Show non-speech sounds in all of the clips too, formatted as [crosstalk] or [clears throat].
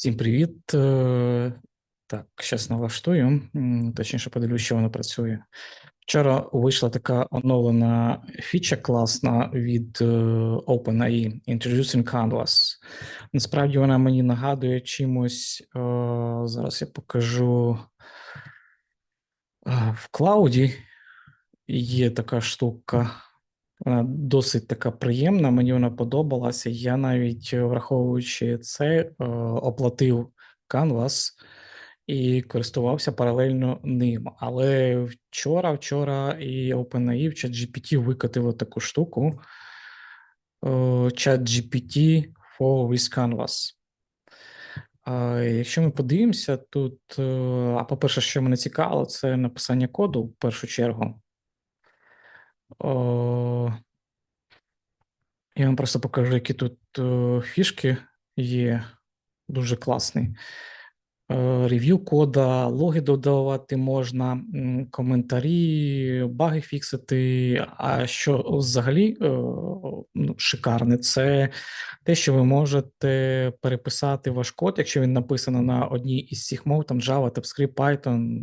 Всім привіт. Е, Так, зараз налаштую, точніше подивлюсь, що воно працює. Вчора вийшла така оновлена фіча класна від е, OpenAI Introducing Canvas. Насправді вона мені нагадує чимось. е, Зараз я покажу в клауді. Є така штука. Вона досить така приємна, мені вона подобалася. Я навіть е, враховуючи це, е, оплатив Canvas і користувався паралельно ним. Але вчора, вчора і OpenAI в ChatGPT викатило таку штуку. е, ChatGPT for with Canvas. Якщо ми подивимося, тут, а по-перше, що мене цікавило, це написання коду в першу чергу. Я вам просто покажу, які тут е, фішки є. Дуже класний. Е, Рев'ю кода, логи додавати можна, коментарі, баги фіксити. А що взагалі е, ну, шикарне, це те, що ви можете переписати ваш код, якщо він написано на одній із цих мов, там Java, TypeScript, Python,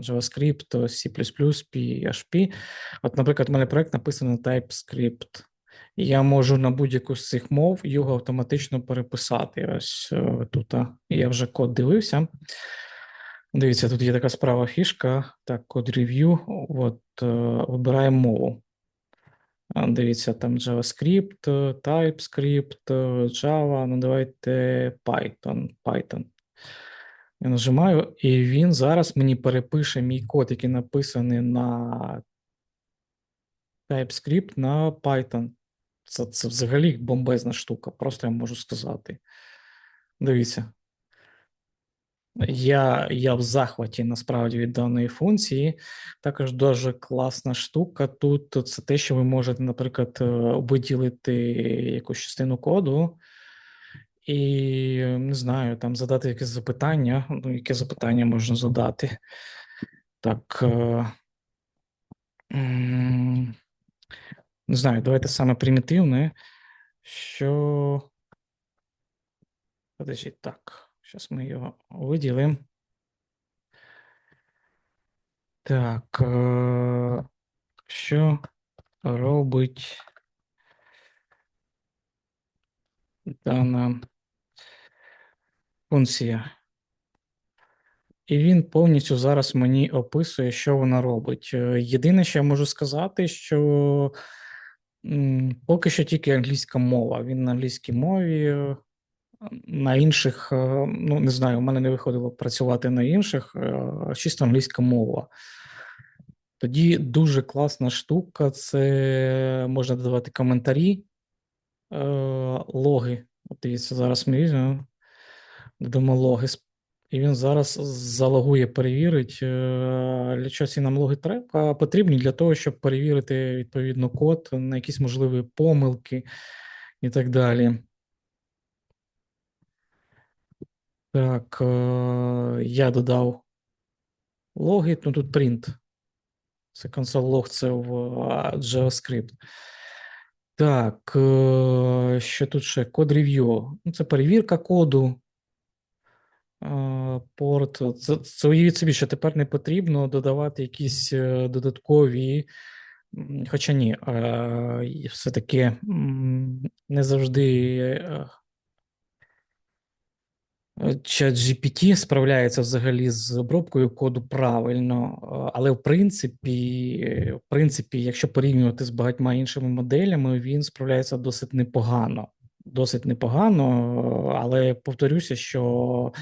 JavaScript, C++, PHP. От, наприклад, у мене проект написано на TypeScript. Я можу на будь-яку з цих мов його автоматично переписати. Ось е, тут я вже код дивився. Дивіться, тут є така справа фішка. Так, код рев'ю. От е, вибираємо мову. Дивіться, там JavaScript, е, TypeScript, Java. Ну, давайте Python. Python. Я нажимаю, і він зараз мені перепише мій код, який написаний на TypeScript на Python. Це, це взагалі бомбезна штука, просто я можу сказати. Дивіться. Я я в захваті насправді від даної функції. Також дуже класна штука. Тут це те, що ви можете, наприклад, е, виділити якусь частину коду і не знаю, там задати якесь запитання. Ну, яке запитання можна задати? Так. Не знаю, давайте саме примітивне, що. Подождіть, так. Зараз ми його виділимо. Так. Е, що робить дана функція? І він повністю зараз мені описує, що вона робить. Єдине, що я можу сказати, що поки що тільки англійська мова. Він на англійській мові на інших, е, ну не знаю, у мене не виходило працювати на інших, е, чисто англійська мова. Тоді дуже класна штука, це можна додавати коментарі, е, логи. От дивіться, зараз ми додамо логи. І він зараз залогує, перевірить, для чого ці нам логи треба, потрібні для того, щоб перевірити відповідно код на якісь можливі помилки і так далі. Так, е, я додав логи, ну тут print. Це console log, це в JavaScript. Так, е, що тут ще? Код рев'ю. Ну, це перевірка коду. Е, порт. Це, це уявіть собі, що тепер не потрібно додавати якісь додаткові. Хоча ні, все-таки не завжди ChatGPT справляється взагалі з обробкою коду правильно, але в принципі, в принципі, якщо порівнювати з багатьма іншими моделями, він справляється досить непогано. Досить непогано, але повторюся, що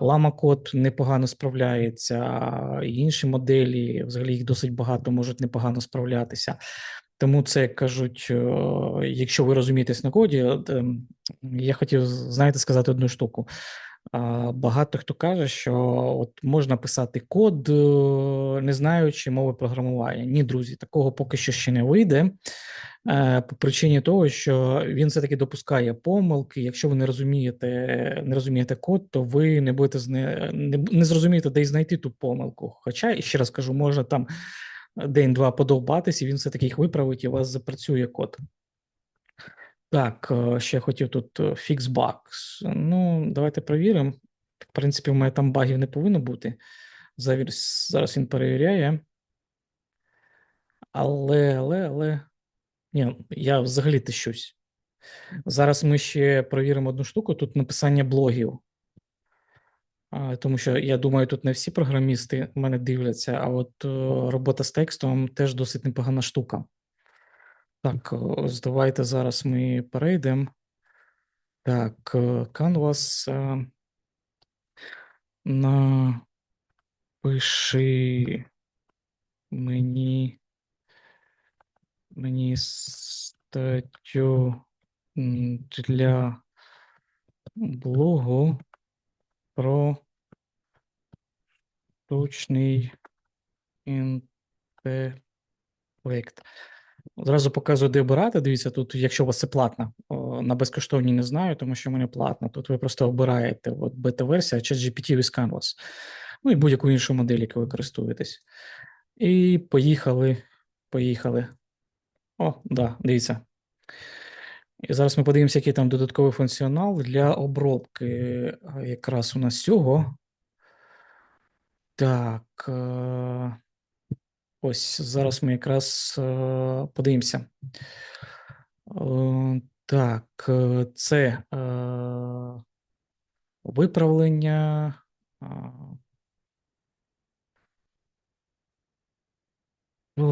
лама код непогано справляється, інші моделі, взагалі їх досить багато можуть непогано справлятися. Тому це кажуть, якщо ви розумієтесь на коді, ем, я хотів знаєте сказати одну штуку. Багато хто каже, що от можна писати код, е, не знаючи мови програмування. Ні, друзі, такого поки що ще не вийде. Е, по причині того, що він все-таки допускає помилки. Якщо ви не розумієте, не розумієте код, то ви не будете не, не зрозумієте, де й знайти ту помилку. Хоча, ще раз кажу, можна там день-два подовбатись, і він все таки їх виправить, і у вас запрацює код. Так, е, ще хотів тут Fixbox. Ну, давайте перевіримо. В принципі, в мене там багів не повинно бути. Зараз він перевіряє. Але, але, але. Ні, я взагалі тищусь. Зараз ми ще перевіримо одну штуку: тут написання блогів. А, Тому що я думаю, тут не всі програмісти мене дивляться, а от е, робота з текстом теж досить непогана штука. Так, ось давайте зараз ми перейдемо. Так, е, Canvas. е, Напиши мені, мені статтю для блогу про штучний інтелект. Одразу показую, де обирати. Дивіться, тут, якщо у вас це платно, на безкоштовній не знаю, тому що мене платно. Тут ви просто обираєте от бета-версія ChatGPT with Canvas. Ну і будь-яку іншу модель, яку ви користуєтесь. І поїхали. Поїхали. О, да, дивіться. І зараз ми подивимося, який там додатковий функціонал для обробки е, якраз у нас цього. Так. е, Ось зараз ми якраз е, подивимося. Так, це виправлення. О,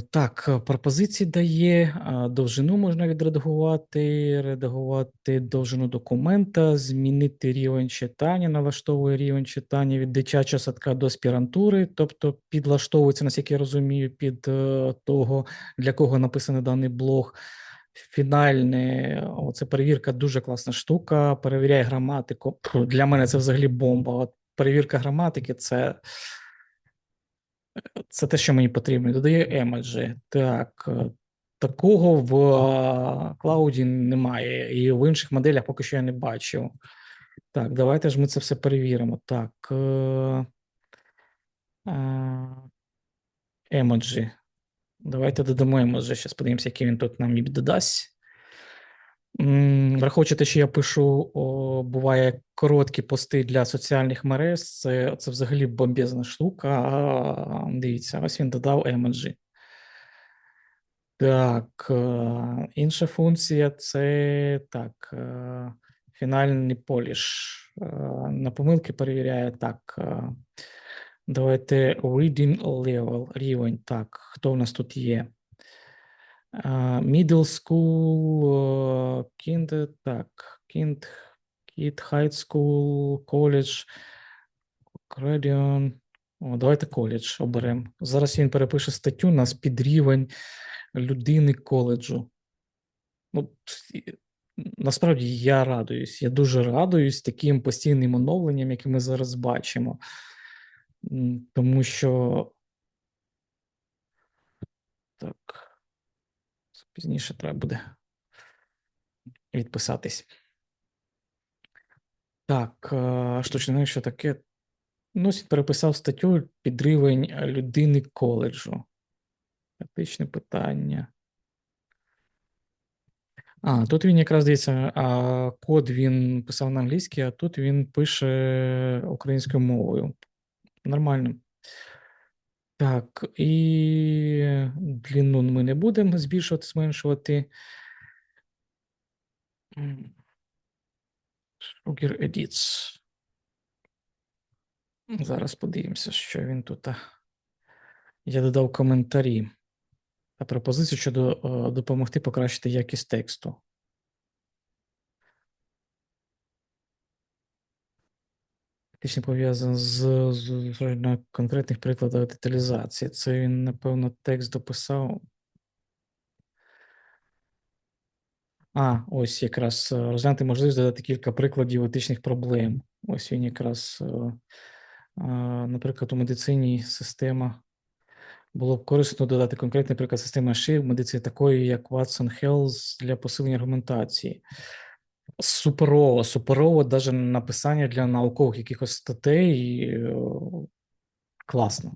так, е, пропозиції дає, довжину можна відредагувати, редагувати довжину документа, змінити рівень читання, налаштовує рівень читання від дитячого садка до аспірантури, тобто підлаштовується, наскільки я розумію, під е, того, для кого написаний даний блог. Фінальне, оце перевірка дуже класна штука. Перевіряє граматику. Для мене це взагалі бомба. От перевірка граматики це. Це те, що мені потрібно. Додає емеджі. Так, е, такого в а, клауді немає, і в інших моделях поки що я не бачив. Так, давайте ж ми це все перевіримо. Так. е, е, Емоджі. Давайте додамо емоджі. Зараз подивимося, який він тут нам додасть. Враховуючи те, що я пишу, о, буває короткі пости для соціальних мереж, це, це взагалі бомбезна штука. Дивіться, ось він додав емоджі. Так, е, інша функція це так, е, фінальний поліш. Е, На помилки перевіряє так. Давайте reading level, рівень. Так, хто в нас тут є? Middle school, kind, так, kind, kid, high school, college, Credion. О, давайте коледж оберемо. Зараз він перепише статтю на підрівень людини коледжу. Ну, насправді я радуюсь. Я дуже радуюсь таким постійним оновленням, яке ми зараз бачимо. Тому що так. Пізніше треба буде відписатись. Так, е, штучний що таке? Ну, переписав статтю під рівень е, людини коледжу. Етичне питання. А, тут він якраз дивіться, а код він писав на англійській, а тут він пише українською мовою. Нормально. Так, і длину ми не будемо збільшувати, зменшувати. Sugar Edits. Зараз подивимося, що він тут. Я додав коментарі та пропозицію щодо е, допомогти покращити якість тексту. Фактично пов'язаний з, з, з на конкретних прикладах деталізації. Це він, напевно, текст дописав. А, ось якраз е, розглянути можливість додати кілька прикладів етичних проблем. Ось він якраз, е, е, наприклад, у медицині система. Було б корисно додати конкретний приклад системи ШИ в медицині такої, як Watson Health для посилення аргументації. Суперово, суперово, навіть написання для наукових якихось статей. е, Класно.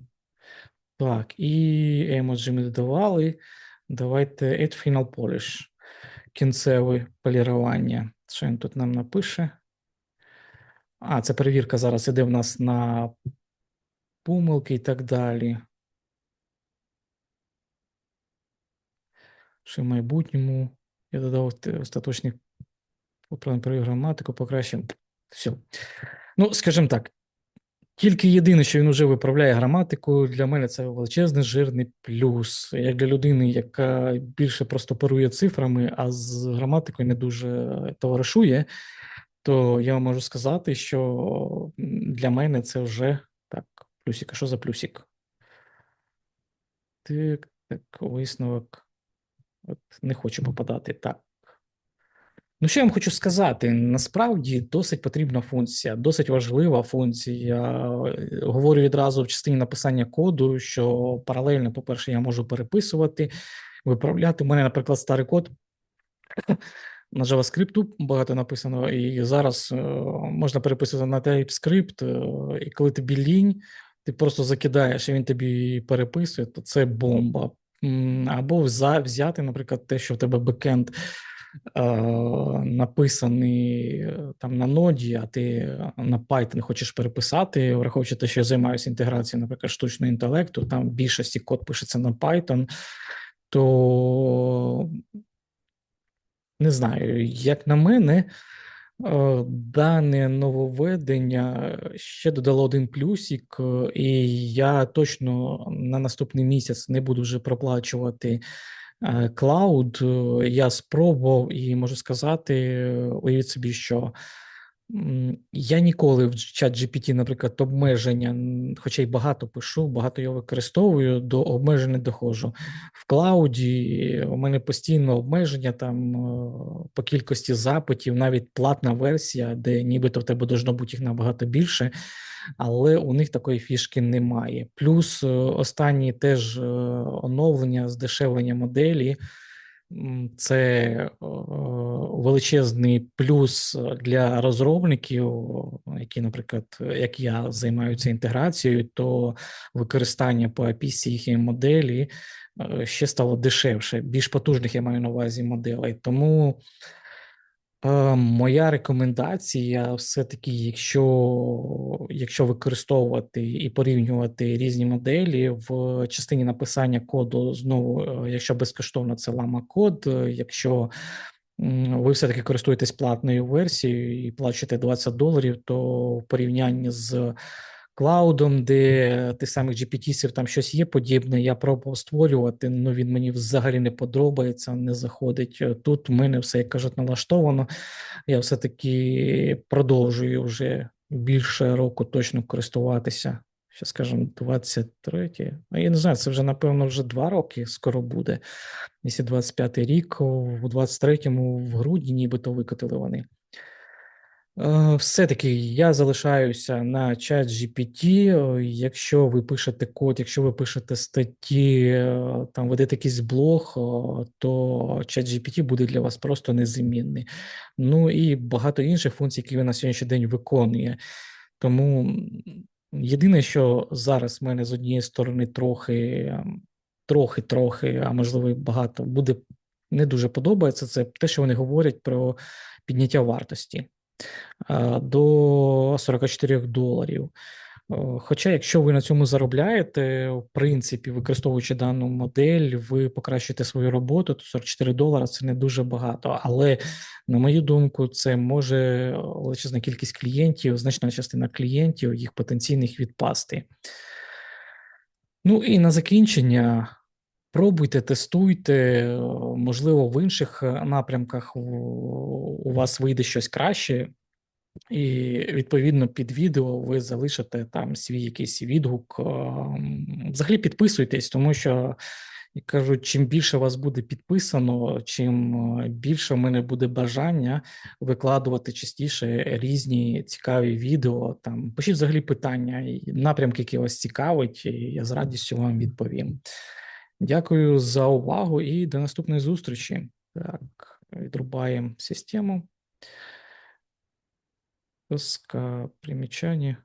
Так, і емоджі ми додавали. Давайте add final polish. Кінцеве полірування. Що він тут нам напише? А, це перевірка зараз іде в нас на помилки і так далі. Що в майбутньому я додав те- остаточних поправлень граматику, покращив. Все. Ну, скажімо так, тільки єдине, що він уже виправляє граматику, для мене це величезний жирний плюс. Як для людини, яка більше просто парує цифрами, а з граматикою не дуже товаришує, то я можу сказати, що для мене це вже так, плюсик. А що за плюсик? Так, так, висновок. От не хочу попадати так. Ну, що я вам хочу сказати? Насправді досить потрібна функція, досить важлива функція. Е, Говорю відразу в частині написання коду, що паралельно, по-перше, я можу переписувати, виправляти. У мене, наприклад, старий код [clears throat] на JavaScript багато написано, і зараз е, можна переписувати на TypeScript, е, і коли тобі лінь, ти просто закидаєш, і він тобі переписує, то це бомба. Або взяти, наприклад, те, що в тебе бекенд написаний е, там на ноді, а ти е, на Python хочеш переписати, враховуючи те, що я займаюся інтеграцією, наприклад, штучного інтелекту, там більшості код пишеться на Python, то не знаю, як на мене, е, дане нововведення ще додало один плюсик, е, і я точно на наступний місяць не буду вже проплачувати е, клауд. Е, Я спробував і можу сказати, е, уявіть собі, що я ніколи в чат GPT, наприклад, обмеження, хоча й багато пишу, багато його використовую, до обмежень не доходжу. В клауді у мене постійно обмеження там е, по кількості запитів, навіть платна версія, де нібито в тебе должно бути їх набагато більше, але у них такої фішки немає. Плюс е, останні теж е, оновлення, здешевлення моделі. Це е, величезний плюс для розробників, які, наприклад, як я займаюся інтеграцією, то використання по API їхньої моделі е, ще стало дешевше, більш потужних я маю на увазі моделей. Тому е, моя рекомендація все-таки, якщо, якщо використовувати і порівнювати різні моделі в частині написання коду, знову, е, якщо безкоштовно, це лама код, е, якщо ви все-таки користуєтесь платною версією і плачете 20 доларів, то в порівнянні з клаудом, де тих самих GPT-сів там щось є подібне, я пробував створювати, ну він мені взагалі не подобається, не заходить. Тут в мене все, як кажуть, налаштовано. Я все-таки продовжую вже більше року точно користуватися. Ще скажімо, 23. Ну, я не знаю, це вже, напевно, вже два роки скоро буде. Якщо 25 рік, у 23-му в грудні нібито викотили вони. Е, Все-таки я залишаюся на чат GPT. Е, Якщо ви пишете код, якщо ви пишете статті, е, там ведете якийсь блог, то чат GPT буде для вас просто незамінний. Ну і багато інших функцій, які він на сьогоднішній день виконує. Тому єдине, що зараз в мене з однієї сторони трохи, трохи, трохи, а можливо, багато буде не дуже подобається, це те, що вони говорять про підняття вартості до 44 доларів. Хоча, якщо ви на цьому заробляєте, в принципі, використовуючи дану модель, ви покращуєте свою роботу, то 44 долара це не дуже багато. Але, на мою думку, це може величезна кількість клієнтів, значна частина клієнтів, їх потенційних відпасти. Ну і на закінчення. Пробуйте, тестуйте, е, можливо, в інших е, напрямках у- вас вийде щось краще, і відповідно під відео ви залишите там свій якийсь відгук. Ем, Взагалі підписуйтесь, тому що як кажуть, чим більше вас буде підписано, чим е, більше в мене буде бажання викладувати частіше різні цікаві відео. Там пишіть взагалі питання, і напрямки, які вас цікавить, і я з радістю вам відповім. Дякую за увагу і до наступної зустрічі. Так, відрубаємо систему. Пуска примечання.